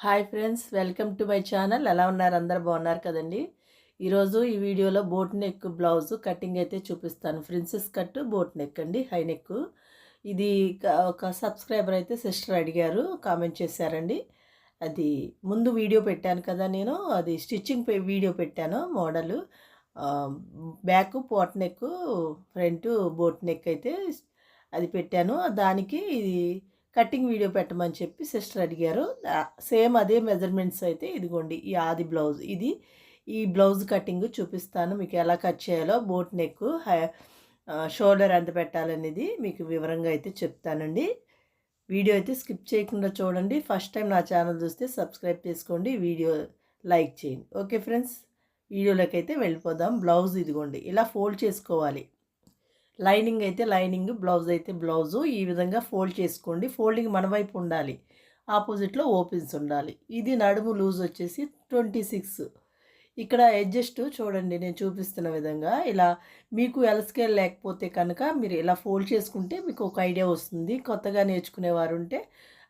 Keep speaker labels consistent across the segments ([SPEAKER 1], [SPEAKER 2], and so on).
[SPEAKER 1] Hi friends welcome to my channel. ఎలా ఉన్నారు? అందరు బాగున్నారు కదండి? ఈరోజు ఈ వీడియోలో బోట్ నెక్ బ్లౌజ్ కటింగ్ అయితే చూపిస్తాను. ప్రిన్సెస్ కట్ బోట్ నెక్ అండి హై నెక్. ఇది క- ఒక సబ్స్క్రైబర్ అయితే సిస్టర్ అడిగారు కామెంట్ చేశారండి. అది ముందు వీడియో పెట్టాను కదా నేను అది స్టిచ్చింగ్ పే- వీడియో పెట్టాను model. Back boat neck front boat neck అయితే అది పెట్టాను. దానికి ఇది కటింగ్ వీడియో పెట్టమని చెప్పి సిస్టర్ అడిగారు. సేమ్ అదే మెజర్మెంట్స్ అయితే ఇదిగోండి ఈ ఆది బ్లౌజ్. ఇది ఈ బ్లౌజ్ కటింగ్ చూపిస్తాను మీకు ఎలా కట్ చేయాలో బోట్ నెక్ షోల్డర్ ఎంత పెట్టాలనేది మీకు వివరంగా అయితే చెప్తానండి. వీడియో అయితే స్కిప్ చేయకుండా చూడండి. ఫస్ట్ టైం నా ఛానల్ చూస్తే సబ్స్క్రైబ్ చేసుకోండి వీడియో లైక్ చేయండి. ఓకే ఫ్రెండ్స్ వీడియోలోకి అయితే వెళ్ళిపోదాం. బ్లౌజ్ ఇదిగోండి ఇలా ఫోల్డ్ చేసుకోవాలి. లైనింగ్ అయితే లైనింగ్ బ్లౌజ్ అయితే బ్లౌజు. ఈ విధంగా ఫోల్డ్ చేసుకోండి. ఫోల్డింగ్ మన వైపు ఉండాలి. ఆపోజిట్లో ఓపెన్స్ ఉండాలి. ఇది నడుము లూజ్ వచ్చేసి ట్వంటీ సిక్స్. ఇక్కడ అడ్జస్ట్ చూడండి నేను చూపిస్తున్న విధంగా. ఇలా మీకు ఎలస్కేల్ లేకపోతే కనుక మీరు ఇలా ఫోల్డ్ చేసుకుంటే మీకు ఒక ఐడియా వస్తుంది. కొత్తగా నేర్చుకునేవారు ఉంటే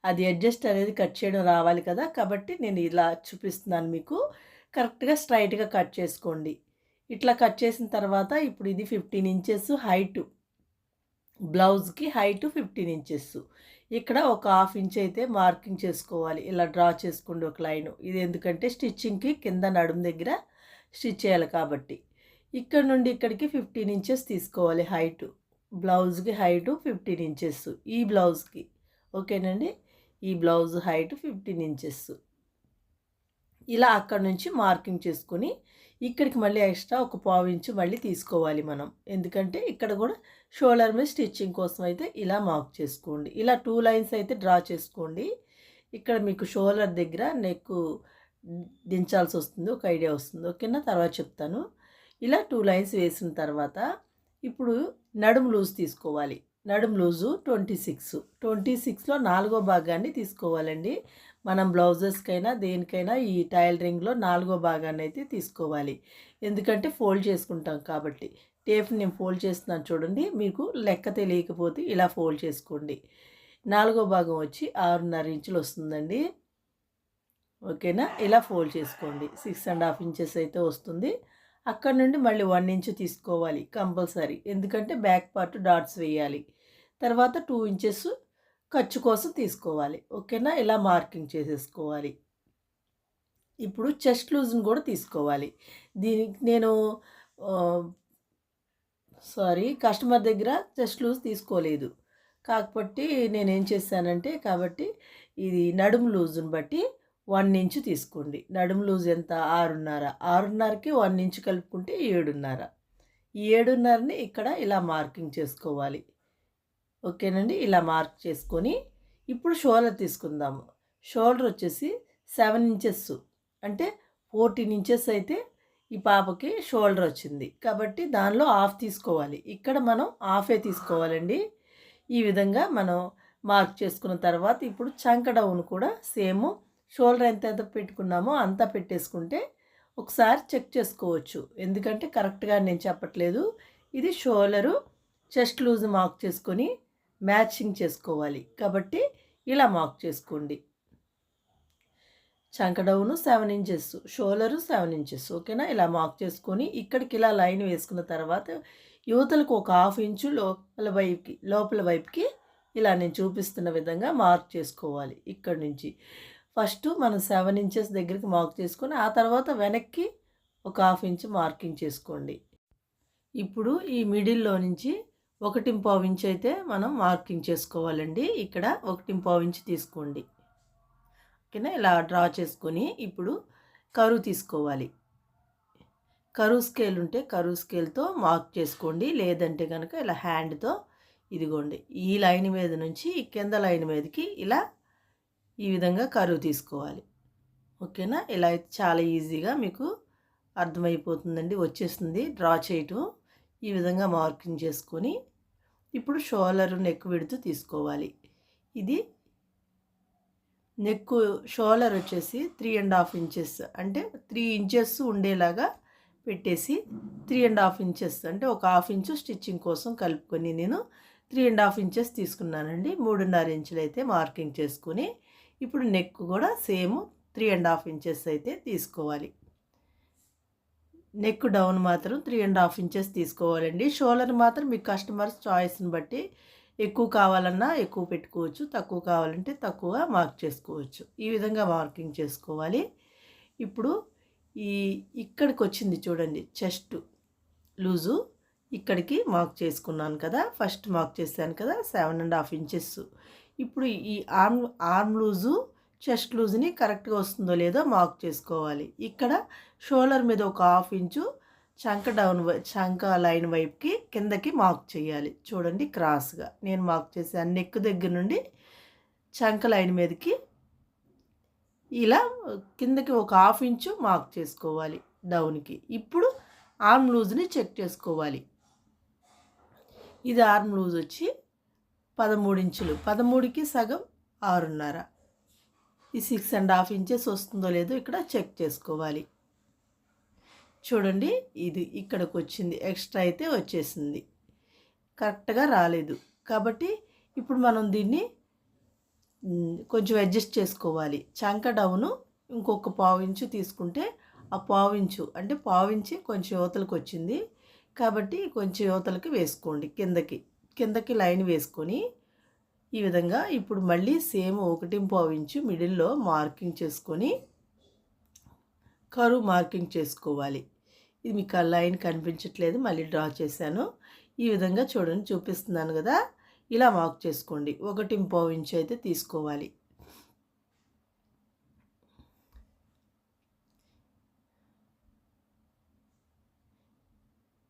[SPEAKER 1] అది అడ్జస్ట్ అనేది కట్ చేయడం రావాలి కదా. కాబట్టి నేను ఇలా చూపిస్తున్నాను మీకు. కరెక్ట్గా స్ట్రైట్గా కట్ చేసుకోండి. ఇట్లా కట్ చేసిన తర్వాత ఇప్పుడు ఇది ఫిఫ్టీన్ ఇంచెస్ హైటు. బ్లౌజ్కి హైట్ ఫిఫ్టీన్ ఇంచెస్. ఇక్కడ ఒక హాఫ్ ఇంచ్ అయితే మార్కింగ్ చేసుకోవాలి. ఇలా డ్రా చేసుకోండి ఒక లైన్. ఇది ఎందుకంటే స్టిచ్చింగ్కి కింద నడుము దగ్గర స్టిచ్ చేయాలి కాబట్టి. ఇక్కడ నుండి ఇక్కడికి ఫిఫ్టీన్ ఇంచెస్ తీసుకోవాలి హైట్. బ్లౌజ్కి హైట్ ఫిఫ్టీన్ ఇంచెస్. ఈ బ్లౌజ్కి. ఓకేనండి? ఈ బ్లౌజ్ హైట్ ఫిఫ్టీన్ ఇంచెస్. ఇలా అక్కడ నుంచి మార్కింగ్ చేసుకొని ఇక్కడికి మళ్ళీ ఎక్స్ట్రా ఒక పావు ఇంచు మళ్ళీ తీసుకోవాలి మనం. ఎందుకంటే ఇక్కడ కూడా షోల్డర్ మీద స్టిచ్చింగ్ కోసం అయితే ఇలా మార్క్ చేసుకోండి. ఇలా టూ లైన్స్ అయితే డ్రా చేసుకోండి. ఇక్కడ మీకు షోల్డర్ దగ్గర నెక్ దించాల్సి వస్తుంది ఒక ఐడియా వస్తుంది. ఓకేనా? తర్వాత చెప్తాను. ఇలా టూ లైన్స్ వేసిన తర్వాత ఇప్పుడు నడుము లూజ్ తీసుకోవాలి. నడుము లూజు ట్వంటీ సిక్స్. ట్వంటీ సిక్స్లో నాలుగో భాగాన్ని తీసుకోవాలండి. మనం బ్లౌజెస్కైనా దేనికైనా ఈ టైలరింగ్లో నాలుగో భాగాన్ని అయితే తీసుకోవాలి. ఎందుకంటే ఫోల్డ్ చేసుకుంటాం కాబట్టి. టేప్ నేను ఫోల్డ్ చేస్తున్నాను చూడండి. మీకు లెక్క తెలియకపోతే ఇలా ఫోల్డ్ చేసుకోండి. నాలుగో భాగం వచ్చి ఆరున్నర ఇంచులు వస్తుందండి. ఓకేనా? ఇలా ఫోల్డ్ చేసుకోండి. సిక్స్ అండ్ హాఫ్ ఇంచెస్ అయితే వస్తుంది. అక్కడ నుండి మళ్ళీ వన్ ఇంచ్ తీసుకోవాలి కంపల్సరీ. ఎందుకంటే బ్యాక్ పార్ట్ డాట్స్ వేయాలి. తర్వాత టూ ఇంచెస్ ఖర్చు కోసం తీసుకోవాలి. ఓకేనా? ఇలా మార్కింగ్ చేసేసుకోవాలి? ఇప్పుడు చెస్ట్ లూజ్ని కూడా తీసుకోవాలి. దీనికి నేను సారీ కస్టమర్ దగ్గర చెస్ట్ లూజ్ తీసుకోలేదు. కాకపోతే నేనేం చేశానంటే కాబట్టి ఇది నడుము లూజుని బట్టి వన్ ఇంచ్ తీసుకోండి. నడుము లూజ్ ఎంత? ఆరున్నర. ఆరున్నరకి వన్ ఇంచ్ కలుపుకుంటే ఏడున్నర. ఈ ఏడున్నరని ఇక్కడ ఇలా మార్కింగ్ చేసుకోవాలి. ఓకేనండి ఇలా మార్క్ చేసుకొని ఇప్పుడు షోల్డర్ తీసుకుందాము. షోల్డర్ వచ్చేసి సెవెన్ ఇంచెస్ అంటే ఫోర్టీన్ ఇంచెస్ అయితే ఈ పాపకి షోల్డర్ వచ్చింది. కాబట్టి దానిలో హాఫ్ తీసుకోవాలి. ఇక్కడ మనం హాఫే తీసుకోవాలండి. ఈ విధంగా మనం మార్క్ చేసుకున్న తర్వాత ఇప్పుడు చంక డౌన్ కూడా సేమ్ షోల్డర్ ఎంత ఎంత పెట్టుకున్నామో అంతా పెట్టేసుకుంటే ఒకసారి చెక్ చేసుకోవచ్చు. ఎందుకంటే కరెక్ట్గా నేను చెప్పట్లేదు. ఇది షోల్డరు చెస్ట్ లూజ్ మార్క్ చేసుకొని మ్యాచింగ్ చేసుకోవాలి. కాబట్టి ఇలా మార్క్ చేసుకోండి. చంకడవును seven inches shoulder seven inches ఓకేనా? ఇలా మార్క్ చేసుకొని ఇక్కడికి ఇలా లైన్ వేసుకున్న తర్వాత యువతలకు ఒక హాఫ్ ఇంచు లోపల వైపుకి లోపల వైపుకి ఇలా నేను చూపిస్తున్న విధంగా మార్క్ చేసుకోవాలి ఇక్కడ నుంచి. ఫస్ట్ మనం సెవెన్ ఇంచెస్ దగ్గరికి మార్క్ చేసుకొని ఆ తర్వాత వెనక్కి ఒక హాఫ్ ఇంచ్ మార్కింగ్ చేసుకోండి. ఇప్పుడు ఈ మిడిల్లో నుంచి ఒకటి పావు ఇంచు అయితే మనం మార్కింగ్ చేసుకోవాలండి. ఇక్కడ ఒకటి పావు ఇంచు తీసుకోండి. ఓకేనా? ఇలా డ్రా చేసుకొని ఇప్పుడు కరువు తీసుకోవాలి. కరువు స్కేల్ ఉంటే కరువు స్కేల్తో మార్క్ చేసుకోండి. లేదంటే కనుక ఇలా హ్యాండ్తో ఇదిగోండి. ఈ లైన్ మీద నుంచి ఈ కింద లైన్ మీదకి ఇలా ఈ విధంగా కరువు తీసుకోవాలి. ఓకేనా? ఇలా అయితే చాలా ఈజీగా మీకు అర్థమైపోతుందండి వచ్చేస్తుంది. డ్రా చేయటం ఈ విధంగా మార్కింగ్ చేసుకొని ఇప్పుడు షోలర్ నెక్ విడుతూ తీసుకోవాలి. ఇది నెక్ షోలర్ వచ్చేసి త్రీ అండ్ హాఫ్ ఇంచెస్ అంటే త్రీ ఇంచెస్ ఉండేలాగా పెట్టేసి త్రీ అండ్ హాఫ్ ఇంచెస్ అంటే ఒక హాఫ్ ఇంచు స్టిచ్చింగ్ కోసం కలుపుకొని నేను త్రీ అండ్ హాఫ్ ఇంచెస్ తీసుకున్నానండి. మూడున్నర ఇంచులు అయితే మార్కింగ్ చేసుకొని ఇప్పుడు నెక్ కూడా same three and half inches అయితే తీసుకోవాలి. నెక్ డౌన్ మాత్రం త్రీ అండ్ హాఫ్ ఇంచెస్ తీసుకోవాలండి. షోలర్ మాత్రం మీ కస్టమర్స్ చాయిస్ని బట్టి ఎక్కువ కావాలన్నా ఎక్కువ పెట్టుకోవచ్చు తక్కువ కావాలంటే తక్కువ మార్క్ చేసుకోవచ్చు. ఈ విధంగా మార్కింగ్ చేసుకోవాలి. ఇప్పుడు ఈ ఇక్కడికి వచ్చింది చూడండి చెస్ట్ లూజు. ఇక్కడికి మార్క్ చేసుకున్నాను కదా ఫస్ట్ మార్క్ చేశాను కదా సెవెన్ అండ్ హాఫ్ ఇంచెస్ ఇప్పుడు ఈ ఆర్మ్ ఆర్మ్ లూజు చెస్ట్ లూజ్ని కరెక్ట్గా వస్తుందో లేదో మార్క్ చేసుకోవాలి. ఇక్కడ షోల్డర్ మీద ఒక హాఫ్ ఇంచు చంక డౌన్ చంక లైన్ వైపుకి కిందకి మార్క్ చేయాలి. చూడండి క్రాస్గా. నేను మార్క్ చేసాను నెక్ దగ్గర నుండి చంక లైన్ మీదకి ఇలా కిందకి ఒక హాఫ్ ఇంచు మార్క్ చేసుకోవాలి డౌన్కి. ఇప్పుడు ఆర్మ్ లూజ్ని చెక్ చేసుకోవాలి. ఇది ఆర్మ్ లూజ్ వచ్చి పదమూడు ఇంచులు. పదమూడుకి సగం ఆరున్నర. ఈ సిక్స్ అండ్ హాఫ్ ఇంచెస్ వస్తుందో లేదో ఇక్కడ చెక్ చేసుకోవాలి. చూడండి ఇది ఇక్కడికి వచ్చింది ఎక్స్ట్రా అయితే వచ్చేసింది. కరెక్ట్గా రాలేదు. కాబట్టి ఇప్పుడు మనం దీన్ని కొంచెం అడ్జస్ట్ చేసుకోవాలి. చంక డౌను ఇంకొక పావించు తీసుకుంటే ఆ పావించు అంటే పావించి కొంచెం యువతలకు వచ్చింది. కాబట్టి కొంచెం యువతలకి వేసుకోండి కిందకి కిందకి లైన్ వేసుకొని ఈ విధంగా ఇప్పుడు మళ్ళీ సేమ్ ఒకటి ఇంచు మిడిల్లో మార్కింగ్ చేసుకొని కరువు మార్కింగ్ చేసుకోవాలి. ఇది మీకు ఆ లైన్ కనిపించట్లేదు మళ్ళీ డ్రా చేశాను. ఈ విధంగా చూడండి చూపిస్తున్నాను కదా. ఇలా మార్క్ చేసుకోండి. ఒకటి ఇంచు అయితే తీసుకోవాలి.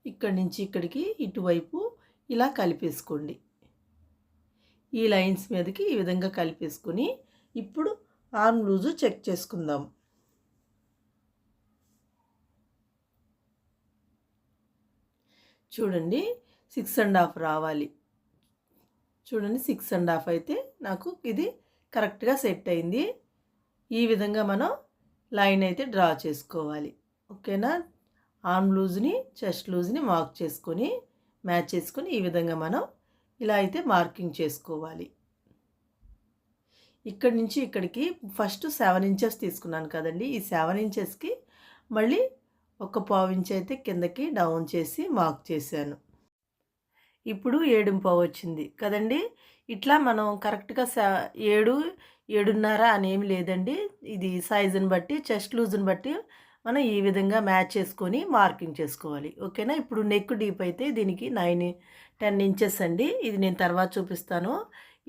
[SPEAKER 1] ఇక్కడి నుంచి ఇక్కడికి ఇటువైపు ఇలా కలిపేసుకోండి. ఈ లైన్స్ మీదకి ఈ విధంగా కలిపేసుకొని ఇప్పుడు ఆర్మ్ లూజు చెక్ చేసుకుందాం. చూడండి సిక్స్ అండ్ హాఫ్ రావాలి. చూడండి సిక్స్ అండ్ హాఫ్ అయితే నాకు ఇది కరెక్ట్గా సెట్ అయింది. ఈ విధంగా మనం లైన్ అయితే డ్రా చేసుకోవాలి. ఓకేనా? ఆర్మ్ లూజ్ని చెస్ట్ లూజ్ని మార్క్ చేసుకొని మ్యాచ్ చేసుకొని ఈ విధంగా మనం ఇలా అయితే మార్కింగ్ చేసుకోవాలి. ఇక్కడి నుంచి ఇక్కడికి ఫస్ట్ సెవెన్ ఇంచెస్ తీసుకున్నాను కదండి. ఈ సెవెన్ ఇంచెస్కి మళ్ళీ ఒక పావు ఇంచ్ అయితే కిందకి డౌన్ చేసి మార్క్ చేశాను. ఇప్పుడు ఏడు పావు వచ్చింది కదండి. ఇట్లా మనం కరెక్ట్గా ఏడు ఏడున్నర అనేమి లేదండి. ఇది సైజుని బట్టి చెస్ట్ లూజ్ని బట్టి మనం ఈ విధంగా మ్యాచ్ చేసుకొని మార్కింగ్ చేసుకోవాలి. ఓకేనా? ఇప్పుడు నెక్ డీప్ అయితే దీనికి నైన్ టెన్ ఇంచెస్ అండి. ఇది నేను తర్వాత చూపిస్తాను.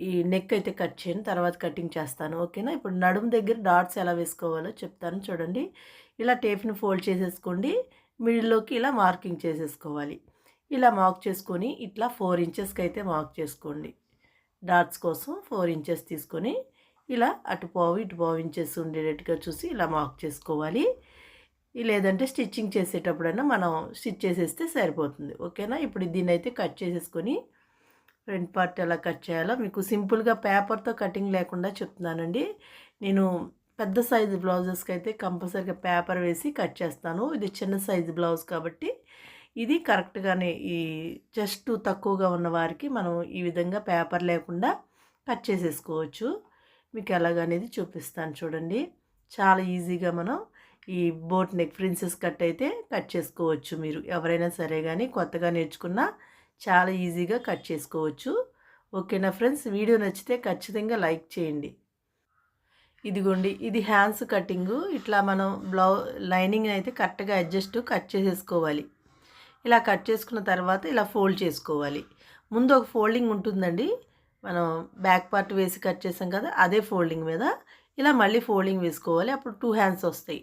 [SPEAKER 1] ఈ నెక్ అయితే కట్ చేయను తర్వాత కటింగ్ చేస్తాను. ఓకేనా? ఇప్పుడు నడుము దగ్గర డాట్స్ ఎలా వేసుకోవాలో చెప్తాను చూడండి. ఇలా టేప్ని ఫోల్డ్ చేసేసుకోండి. మిడిల్లోకి ఇలా మార్కింగ్ చేసేసుకోవాలి. ఇలా మార్క్ చేసుకొని ఇట్లా ఫోర్ ఇంచెస్కి అయితే మార్క్ చేసుకోండి. డాట్స్ కోసం ఫోర్ ఇంచెస్ తీసుకొని ఇలా అటు పావు ఇటు పావు ఇంచెస్ ఉండేటట్టుగా చూసి ఇలా మార్క్ చేసుకోవాలి. లేదంటే స్టిచ్చింగ్ చేసేటప్పుడైనా మనం స్టిచ్ చేసేస్తే సరిపోతుంది. ఓకేనా? ఇప్పుడు దీన్ని అయితే కట్ చేసేసుకొని ఫ్రంట్ పార్ట్ ఎలా కట్ చేయాలో? మీకు సింపుల్గా పేపర్తో కటింగ్ లేకుండా చెప్తున్నానండి. నేను పెద్ద సైజు బ్లౌజెస్కి అయితే కంపల్సరీగా పేపర్ వేసి కట్ చేస్తాను. ఇది చిన్న సైజు బ్లౌజ్ కాబట్టి ఇది కరెక్ట్గానే ఈ జస్ట్ తక్కువగా ఉన్న వారికి మనం ఈ విధంగా పేపర్ లేకుండా కట్ చేసేసుకోవచ్చు. మీకు ఎలాగనేది చూపిస్తాను చూడండి. చాలా ఈజీగా మనం ఈ బోట్ నెక్ ప్రిన్సెస్ కట్ అయితే కట్ చేసుకోవచ్చు మీరు. ఎవరైనా సరే కానీ కొత్తగా నేర్చుకున్నా చాలా ఈజీగా కట్ చేసుకోవచ్చు. ఓకేనా ఫ్రెండ్స్? వీడియో నచ్చితే ఖచ్చితంగా లైక్ చేయండి. ఇదిగోండి ఇది హ్యాండ్స్ కటింగు. ఇట్లా మనం బ్లౌ లైనింగ్ అయితే కరెక్ట్గా అడ్జస్ట్ కట్ చేసేసుకోవాలి. ఇలా కట్ చేసుకున్న తర్వాత ఇలా ఫోల్డ్ చేసుకోవాలి. ముందు ఒక ఫోల్డింగ్ ఉంటుందండి. మనం బ్యాక్ పార్ట్ వేసి కట్ చేసాం కదా అదే ఫోల్డింగ్ మీద. ఇలా మళ్ళీ ఫోల్డింగ్ వేసుకోవాలి. అప్పుడు టూ హ్యాండ్స్ వస్తాయి.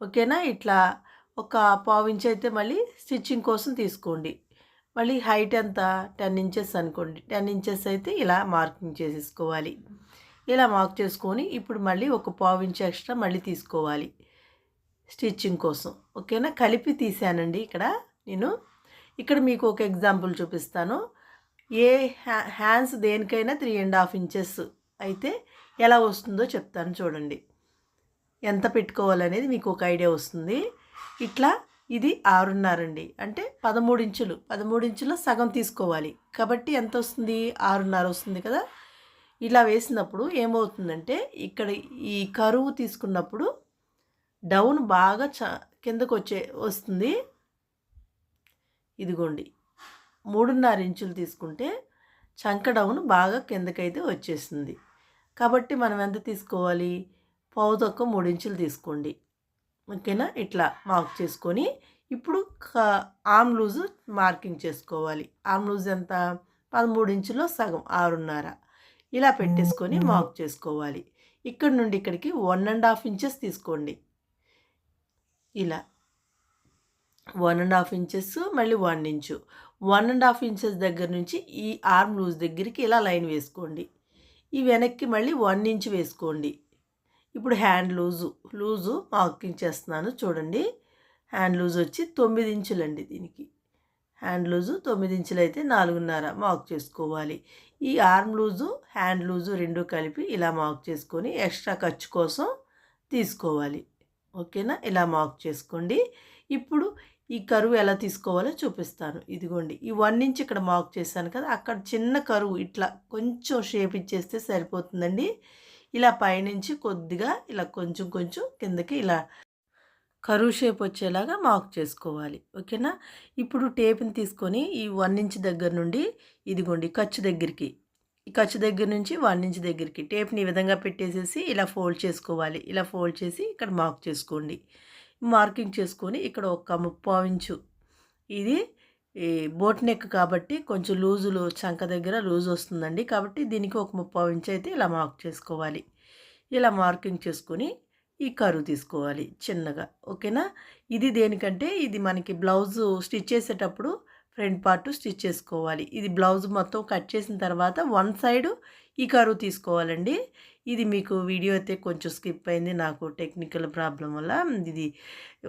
[SPEAKER 1] ఓకేనా? ఇట్లా ఒక పావు ఇంచ్ అయితే మళ్ళీ స్టిచ్చింగ్ కోసం తీసుకోండి. మళ్ళీ హైట్ ఎంత? టెన్ ఇంచెస్ అనుకోండి. టెన్ ఇంచెస్ అయితే ఇలా మార్కింగ్ చేసేసుకోవాలి. ఇలా మార్క్ చేసుకొని ఇప్పుడు మళ్ళీ ఒక పావు ఇంచ్ ఎక్స్ట్రా మళ్ళీ తీసుకోవాలి స్టిచ్చింగ్ కోసం. ఓకేనా? కలిపి తీసానండి ఇక్కడ నేను. ఇక్కడ మీకు ఒక ఎగ్జాంపుల్ చూపిస్తాను. ఏ హ్యాండ్స్ దేనికైనా త్రీ అండ్ హాఫ్ ఇంచెస్ అయితే ఎలా వస్తుందో చెప్తాను చూడండి. ఎంత పెట్టుకోవాలనేది మీకు ఒక ఐడియా వస్తుంది. ఇట్లా ఇది ఆరున్నరండి అంటే పదమూడు ఇంచులు. పదమూడు ఇంచుల సగం తీసుకోవాలి. కాబట్టి ఎంత వస్తుంది? ఆరున్నర వస్తుంది కదా. ఇలా వేసినప్పుడు ఏమవుతుందంటే ఇక్కడ ఈ కరువు తీసుకున్నప్పుడు డౌన్ బాగా చ కిందకు వచ్చే వస్తుంది. ఇదిగోండి. మూడున్నర ఇంచులు తీసుకుంటే చంక డౌన్ బాగా కిందకైతే వచ్చేస్తుంది కాబట్టి మనం ఎంత తీసుకోవాలి? తక్కువ మూడు ఇంచులు తీసుకోండి. ఓకేనా? ఇట్లా మార్క్ చేసుకొని ఇప్పుడు ఆమ్ లూజు మార్కింగ్ చేసుకోవాలి. ఆమ్ లూజ్ ఎంత? పదమూడు ఇంచులో సగం ఆరున్నర. ఇలా పెట్టేసుకొని మార్క్ చేసుకోవాలి. ఇక్కడ నుండి ఇక్కడికి వన్ అండ్ హాఫ్ ఇంచెస్ తీసుకోండి. ఇలా. వన్ అండ్ హాఫ్ ఇంచెస్ మళ్ళీ one inch. One and half inches దగ్గర నుంచి ఈ ఆర్మ్ లూజ్ దగ్గరికి ఇలా లైన్ వేసుకోండి. ఈ వెనక్కి మళ్ళీ వన్ ఇంచ్ వేసుకోండి. ఇప్పుడు హ్యాండ్ లూజు లూజు మార్కింగ్ చేస్తున్నాను చూడండి. హ్యాండ్ లూజ్ వచ్చి తొమ్మిది ఇంచులండి దీనికి. హ్యాండ్ లూజు తొమ్మిది ఇంచులు అయితే నాలుగున్నర మార్క్ చేసుకోవాలి. ఈ ఆర్మ్ లూజు హ్యాండ్ లూజు రెండు కలిపి ఇలా మార్క్ చేసుకొని ఎక్స్ట్రా ఖర్చు కోసం తీసుకోవాలి. ఓకేనా? ఇలా మార్క్ చేసుకోండి. ఇప్పుడు ఈ కరువు ఎలా తీసుకోవాలో చూపిస్తాను. ఇదిగోండి ఈ వన్ ఇంచ్ ఇక్కడ మార్క్ చేశాను కదా అక్కడ చిన్న కరువు ఇట్లా కొంచెం షేప్ ఇచ్చేస్తే సరిపోతుందండి. ఇలా పైనుంచి కొద్దిగా ఇలా కొంచెం కొంచెం కిందకి ఇలా కరువు షేప్ వచ్చేలాగా మార్క్ చేసుకోవాలి. ఓకేనా? ఇప్పుడు టేప్ని తీసుకొని ఈ వన్ ఇంచ్ దగ్గర నుండి ఇదిగోండి ఖర్చు దగ్గరికి ఈ ఖర్చు దగ్గర నుంచి వన్ ఇంచ్ దగ్గరికి టేప్ని ఈ విధంగా పెట్టేసేసి ఇలా ఫోల్డ్ చేసుకోవాలి. ఇలా ఫోల్డ్ చేసి ఇక్కడ మార్క్ చేసుకోండి. మార్కింగ్ చేసుకొని ఇక్కడ ఒక ముప్పావు ఇంచు ఇది ఈ బోట్ నెక్ కాబట్టి కొంచెం లూజులు చంక దగ్గర లూజ్ వస్తుందండి. కాబట్టి దీనికి ఒక ముప్పై ఇంచు అయితే ఇలా మార్క్ చేసుకోవాలి. ఇలా మార్కింగ్ చేసుకొని ఈ కరువు తీసుకోవాలి చిన్నగా. ఓకేనా? ఇది దేనికంటే ఇది మనకి బ్లౌజ్ స్టిచ్ చేసేటప్పుడు ఫ్రంట్ పార్ట్ స్టిచ్ చేసుకోవాలి. ఇది బ్లౌజ్ మొత్తం కట్ చేసిన తర్వాత వన్ సైడ్ ఈ కరువు తీసుకోవాలండి. ఇది మీకు వీడియో అయితే కొంచెం స్కిప్ అయింది. నాకు టెక్నికల్ ప్రాబ్లం వల్ల ఇది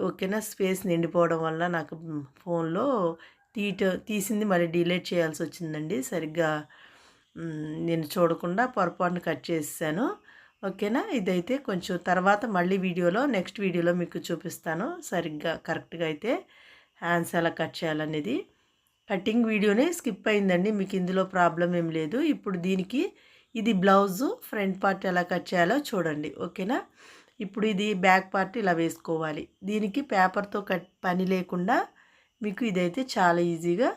[SPEAKER 1] ఓకేనా? స్పేస్ నిండిపోవడం వల్ల నాకు ఫోన్లో తీట తీసింది మళ్ళీ డిలేట్ చేయాల్సి వచ్చిందండి సరిగ్గా నేను చూడకుండా పొరపాటును కట్ చేసాను ఓకేనా? ఇదైతే కొంచెం తర్వాత మళ్ళీ వీడియోలో నెక్స్ట్ వీడియోలో మీకు చూపిస్తాను. సరిగ్గా కరెక్ట్గా అయితే హ్యాండ్స్ ఎలా కట్ చేయాలనేది. కటింగ్ వీడియోనే స్కిప్ అయిందండి. మీకు ఇందులో ప్రాబ్లం ఏం లేదు. ఇప్పుడు దీనికి ఇది బ్లౌజు ఫ్రంట్ పార్ట్ ఎలా కట్ చేయాలో చూడండి. ఓకేనా? ఇప్పుడు ఇది బ్యాక్ పార్ట్ ఇలా వేసుకోవాలి. దీనికి పేపర్తో కట్ పని లేకుండా మీకు ఇదైతే చాలా ఈజీగా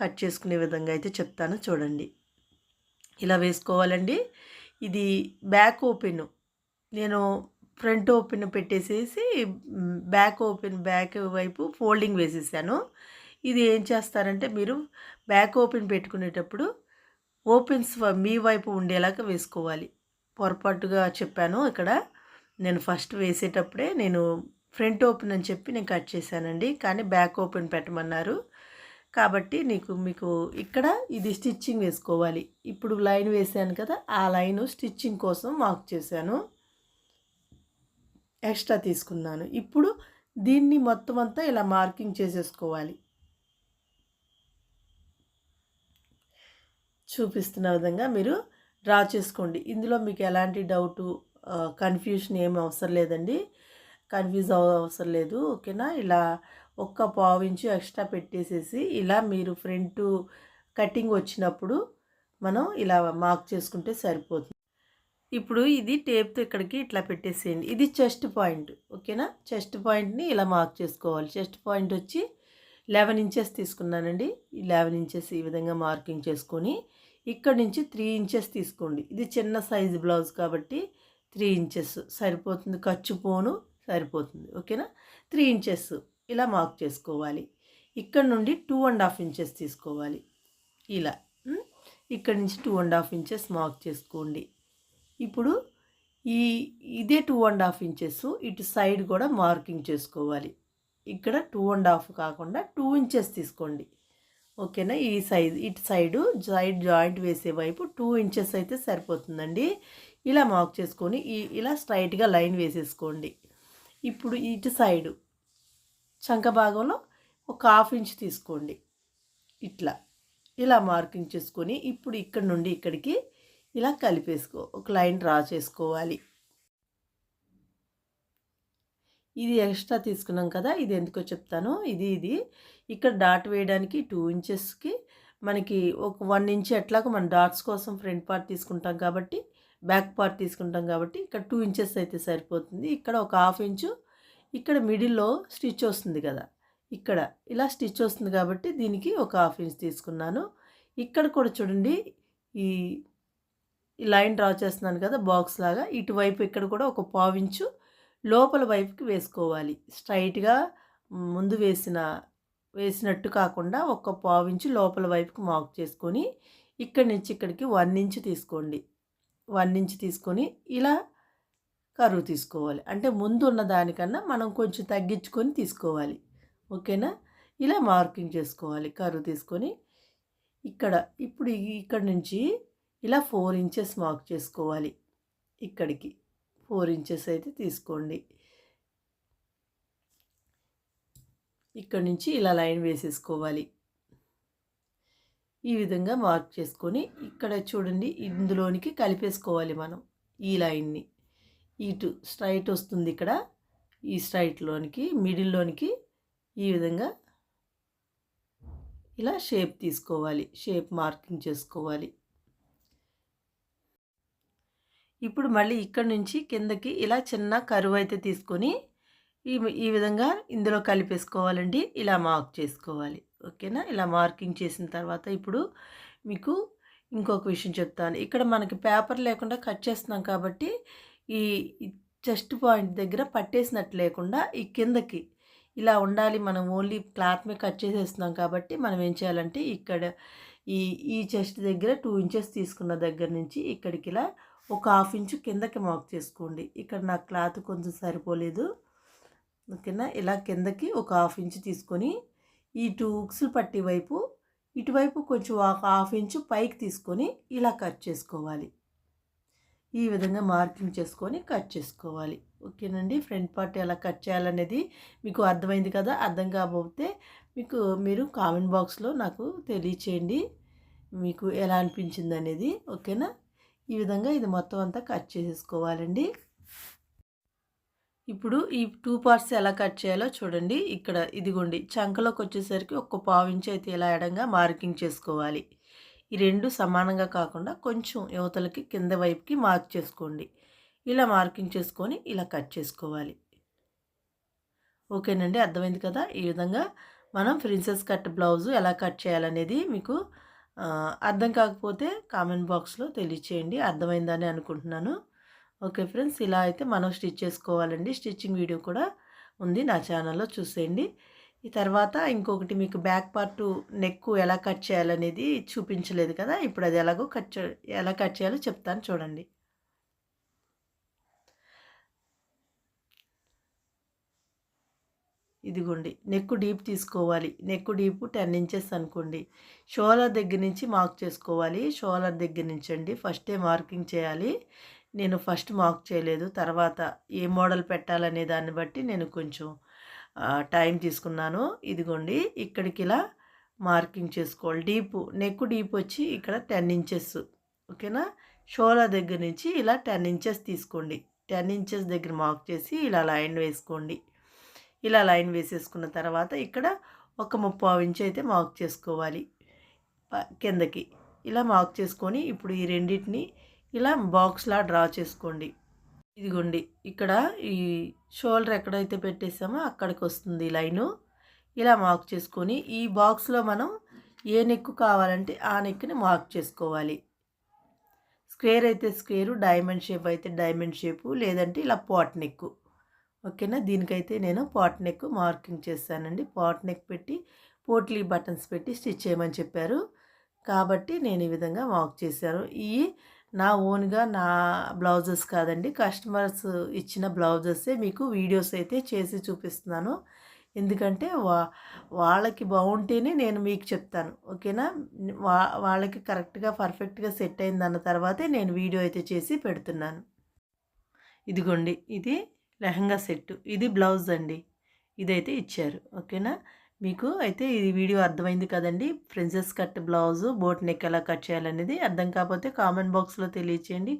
[SPEAKER 1] కట్ చేసుకునే విధంగా అయితే చెప్తాను చూడండి. ఇలా వేసుకోవాలండి. ఇది బ్యాక్ ఓపెన్. నేను ఫ్రంట్ ఓపెన్ పెట్టేసేసి బ్యాక్ ఓపెన్ బ్యాక్ వైపు ఫోల్డింగ్ వేసేసాను. ఇది ఏం చేస్తారంటే మీరు బ్యాక్ ఓపెన్ పెట్టుకునేటప్పుడు ఓపెన్స్ మీ వైపు ఉండేలాగా వేసుకోవాలి. పొరపాటుగా చెప్పాను ఇక్కడ. నేను ఫస్ట్ వేసేటప్పుడే నేను ఫ్రంట్ ఓపెన్ అని చెప్పి నేను కట్ చేశానండి. కానీ బ్యాక్ ఓపెన్ పెట్టమన్నారు. కాబట్టి నీకు మీకు ఇక్కడ ఇది స్టిచ్చింగ్ వేసుకోవాలి. ఇప్పుడు లైన్ వేసాను కదా ఆ లైన్ స్టిచ్చింగ్ కోసం మార్క్ చేశాను. ఎక్స్ట్రా తీసుకున్నాను. ఇప్పుడు దీన్ని మొత్తం అంతా ఇలా మార్కింగ్ చేసేసుకోవాలి. చూపిస్తున్న విధంగా మీరు డ్రా చేసుకోండి. ఇందులో మీకు ఎలాంటి డౌటు కన్ఫ్యూషన్ ఏమి అవసరం లేదండి. కన్ఫ్యూజ్ అవసరం లేదు ఓకేనా? ఇలా ఒక్క పావు ఇంచు ఎక్స్ట్రా పెట్టేసేసి ఇలా మీరు ఫ్రంట్ కటింగ్ వచ్చినప్పుడు మనం ఇలా మార్క్ చేసుకుంటే సరిపోతుంది. ఇప్పుడు ఇది టేప్తో ఇక్కడికి ఇట్లా పెట్టేసేయండి. ఇది చెస్ట్ పాయింట్ ఓకేనా? చెస్ట్ పాయింట్ని ఇలా మార్క్ చేసుకోవాలి. చెస్ట్ పాయింట్ వచ్చి లెవెన్ ఇంచెస్ తీసుకున్నానండి. లెవెన్ ఇంచెస్ ఈ విధంగా మార్కింగ్ చేసుకొని ఇక్కడ నుంచి త్రీ ఇంచెస్ తీసుకోండి. ఇది చిన్న సైజు బ్లౌజ్ కాబట్టి త్రీ ఇంచెస్ సరిపోతుంది ఖర్చు పోను. సరిపోతుంది. ఓకేనా? త్రీ ఇంచెస్ ఇలా మార్క్ చేసుకోవాలి. ఇక్కడ నుండి టూ అండ్ హాఫ్ ఇంచెస్ తీసుకోవాలి. ఇలా. ఇక్కడ నుంచి two and half inches mark చేసుకోండి. ఇప్పుడు ఈ ఇదే టూ అండ్ హాఫ్ ఇంచెస్ ఇటు సైడ్ కూడా మార్కింగ్ చేసుకోవాలి. ఇక్కడ టూ అండ్ హాఫ్ కాకుండా టూ ఇంచెస్ తీసుకోండి. ఓకేనా? ఈ సైజ్ ఇటు సైడు సైడ్ జాయింట్ వేసే వైపు టూ ఇంచెస్ అయితే సరిపోతుందండి. ఇలా మార్క్ చేసుకొని ఈ ఇలా స్ట్రైట్గా లైన్ వేసేసుకోండి. ఇప్పుడు ఇటు సైడు చంక భాగంలో ఒక హాఫ్ ఇంచ్ తీసుకోండి. ఇట్లా ఇలా మార్కింగ్ చేసుకొని ఇప్పుడు ఇక్కడ నుండి ఇక్కడికి ఇలా కలిపేసుకో ఒక లైన్ డ్రా చేసుకోవాలి. ఇది ఎక్స్ట్రా తీసుకున్నాం కదా ఇది ఎందుకో చెప్తాను. ఇది ఇది ఇక్కడ డాట్ వేయడానికి టూ ఇంచెస్కి మనకి ఒక వన్ ఇంచ్ ఎట్లాగో మనం డాట్స్ కోసం ఫ్రంట్ పార్ట్ తీసుకుంటాం కాబట్టి బ్యాక్ పార్ట్ తీసుకుంటాం కాబట్టి ఇక్కడ టూ ఇంచెస్ అయితే సరిపోతుంది. ఇక్కడ ఒక హాఫ్ ఇంచు ఇక్కడ మిడిల్లో స్టిచ్ వస్తుంది కదా. ఇక్కడ ఇలా స్టిచ్ వస్తుంది కాబట్టి దీనికి ఒక హాఫ్ ఇంచ్ తీసుకున్నాను. ఇక్కడ కూడా చూడండి ఈ లైన్ డ్రా చేస్తున్నాను కదా బాక్స్ లాగా. ఇటువైపు ఇక్కడ కూడా ఒక పావించు లోపల వైపుకి వేసుకోవాలి. స్ట్రైట్గా ముందు వేసిన వేసినట్టు కాకుండా ఒక పావించు లోపల వైపుకి మార్క్ చేసుకొని ఇక్కడి నుంచి ఇక్కడికి వన్ ఇంచ్ తీసుకోండి. వన్ ఇంచ్ తీసుకొని ఇలా కరువు తీసుకోవాలి. అంటే ముందు ఉన్న దానికన్నా మనం కొంచెం తగ్గించుకొని తీసుకోవాలి. ఓకేనా? ఇలా మార్కింగ్ చేసుకోవాలి. కరువు తీసుకొని ఇక్కడ ఇప్పుడు ఇక్కడ నుంచి ఇలా ఫోర్ ఇంచెస్ మార్క్ చేసుకోవాలి. ఇక్కడికి ఫోర్ ఇంచెస్ అయితే తీసుకోండి. ఇక్కడ నుంచి ఇలా లైన్ వేసేసుకోవాలి. ఈ విధంగా మార్క్ చేసుకొని ఇక్కడ చూడండి ఇందులోనికి కలిపేసుకోవాలి మనం ఈ లైన్ని. ఇటు స్ట్రైట్ వస్తుంది ఇక్కడ. ఈ స్ట్రైట్లోనికి మిడిల్లోనికి ఈ విధంగా ఇలా షేప్ తీసుకోవాలి. షేప్ మార్కింగ్ చేసుకోవాలి. ఇప్పుడు మళ్ళీ ఇక్కడ నుంచి కిందకి ఇలా చిన్న కరువు అయితే తీసుకొని ఈ ఈ విధంగా ఇందులో కలిపేసుకోవాలండి. ఇలా మార్క్ చేసుకోవాలి. ఓకేనా? ఇలా మార్కింగ్ చేసిన తర్వాత ఇప్పుడు మీకు ఇంకొక విషయం చెప్తాను. ఇక్కడ మనకి పేపర్ లేకుండా కట్ చేస్తున్నాం కాబట్టి ఈ చెస్ట్ పాయింట్ దగ్గర పట్టేసినట్టు లేకుండా ఈ కిందకి ఇలా ఉండాలి. మనం ఓన్లీ క్లాత్ మీద కట్ చేసేస్తున్నాం కాబట్టి మనం ఏం చేయాలంటే ఇక్కడ ఈ ఈ చెస్ట్ దగ్గర టూ ఇంచెస్ తీసుకున్న దగ్గర నుంచి ఇక్కడికి ఇలా ఒక హాఫ్ ఇంచు కిందకి మార్క్ చేసుకోండి. ఇక్కడ నా క్లాత్ కొంచెం సరిపోలేదు. ఓకేనా? ఇలా కిందకి ఒక హాఫ్ ఇంచు తీసుకొని ఈ ఉక్సులు పట్టి వైపు ఇటువైపు కొంచెం ఒక హాఫ్ ఇంచు పైకి తీసుకొని ఇలా కట్ చేసుకోవాలి. ఈ విధంగా మార్కింగ్ చేసుకొని కట్ చేసుకోవాలి. ఓకేనండి? ఫ్రంట్ పార్ట్ ఎలా కట్ చేయాలనేది మీకు అర్థమైంది కదా? అర్థం కాకపోతే మీకు మీరు కామెంట్ బాక్స్లో నాకు తెలియచేయండి. మీకు ఎలా అనిపించింది అనేది ఓకేనా? ఈ విధంగా ఇది మొత్తం అంతా కట్ చేసేసుకోవాలండి. ఇప్పుడు ఈ టూ పార్ట్స్ ఎలా కట్ చేయాలో చూడండి. ఇక్కడ ఇదిగోండి చంకలోకి వచ్చేసరికి ఒక్క పావించి అయితే ఇలా ఎడంగా మార్కింగ్ చేసుకోవాలి. ఈ రెండు సమానంగా కాకుండా కొంచెం యువతలకి కింద వైపుకి మార్క్ చేసుకోండి. ఇలా మార్కింగ్ చేసుకొని ఇలా కట్ చేసుకోవాలి. ఓకేనండి అర్థమైంది కదా? ఈ విధంగా మనం ప్రిన్సెస్ కట్ బ్లౌజు ఎలా కట్ చేయాలనేది మీకు అర్థం కాకపోతే కామెంట్ బాక్స్లో తెలియచేయండి. అర్థమైందని అనుకుంటున్నాను. ఓకే ఫ్రెండ్స్ ఇలా అయితే మనం స్టిచ్ చేసుకోవాలండి. స్టిచ్చింగ్ వీడియో కూడా ఉంది నా ఛానల్లో చూసేయండి. ఈ తర్వాత ఇంకొకటి మీకు బ్యాక్ పార్ట్ నెక్ ఎలా కట్ చేయాలనేది చూపించలేదు కదా ఇప్పుడు అది ఎలాగో కట్ ఎలా కట్ చేయాలో చెప్తాను చూడండి. ఇదిగోండి నెక్ డీప్ తీసుకోవాలి. నెక్ డీప్ టెన్ ఇంచెస్ అనుకోండి. షోలర్ దగ్గర నుంచి మార్క్ చేసుకోవాలి. షోలర్ దగ్గర నుంచి అండి ఫస్టే మార్కింగ్ చేయాలి. నేను ఫస్ట్ మార్క్ చేయలేదు. తర్వాత ఏ మోడల్ పెట్టాలనే దాన్ని బట్టి నేను కొంచెం టైం తీసుకున్నాను. ఇదిగోండి ఇక్కడికి ఇలా మార్కింగ్ చేసుకోవాలి. డీప్ నెక్ డీప్ వచ్చి ఇక్కడ టెన్ ఇంచెస్ ఓకేనా? షోలా దగ్గర నుంచి ఇలా టెన్ ఇంచెస్ తీసుకోండి. టెన్ ఇంచెస్ దగ్గర మార్క్ చేసి ఇలా లైన్ వేసుకోండి. ఇలా లైన్ వేసేసుకున్న తర్వాత ఇక్కడ ఒక ముప్పావు ఇంచు అయితే మార్క్ చేసుకోవాలి. కిందకి. ఇలా మార్క్ చేసుకొని ఇప్పుడు ఈ రెండింటిని ఇలా బాక్స్లా డ్రా చేసుకోండి. ఇదిగోండి ఇక్కడ ఈ షోల్డర్ ఎక్కడైతే పెట్టేసామో అక్కడికి వస్తుంది లైను. ఇలా మార్క్ చేసుకొని ఈ బాక్స్లో మనం ఏ నెక్ కావాలంటే ఆ నెక్ని మార్క్ చేసుకోవాలి. స్క్వేర్ అయితే స్క్వేరు డైమండ్ షేప్ అయితే డైమండ్ షేపు లేదంటే ఇలా పాట్ నెక్కు. ఓకేనా? దీనికైతే నేను పాట్ నెక్ మార్కింగ్ చేస్తానండి పాట్ నెక్ పెట్టి పోట్లీ బటన్స్ పెట్టి స్టిచ్ చేయమని చెప్పారు. కాబట్టి నేను ఈ విధంగా మార్క్ చేశాను. ఈ నా ఓన్గా నా బ్లౌజెస్ కాదండి. కస్టమర్స్ ఇచ్చిన బ్లౌజెసే మీకు వీడియోస్ అయితే చేసి చూపిస్తున్నాను. ఎందుకంటే వా వాళ్ళకి బాగుంటేనే నేను మీకు చెప్తాను. ఓకేనా? వా వాళ్ళకి కరెక్ట్గా పర్ఫెక్ట్గా సెట్ అయిందన్న తర్వాతే నేను వీడియో అయితే చేసి పెడుతున్నాను. ఇదిగోండి ఇది లెహంగా సెట్ ఇది బ్లౌజ్ అండి ఇదైతే ఇచ్చారు. ఓకేనా? మీకు అయితే ఈ వీడియో అర్థమైంది కదండి. Princess cut blouse boat neck ఎలా కట్ చేయాలనేది అర్థం కాకపోతే కామెంట్ బాక్స్లో తెలియచేయండి.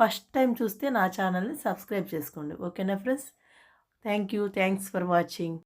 [SPEAKER 1] ఫస్ట్ టైం చూస్తే నా ఛానల్ని సబ్స్క్రైబ్ చేసుకోండి. ఓకేనా friends? Thank you thanks for watching.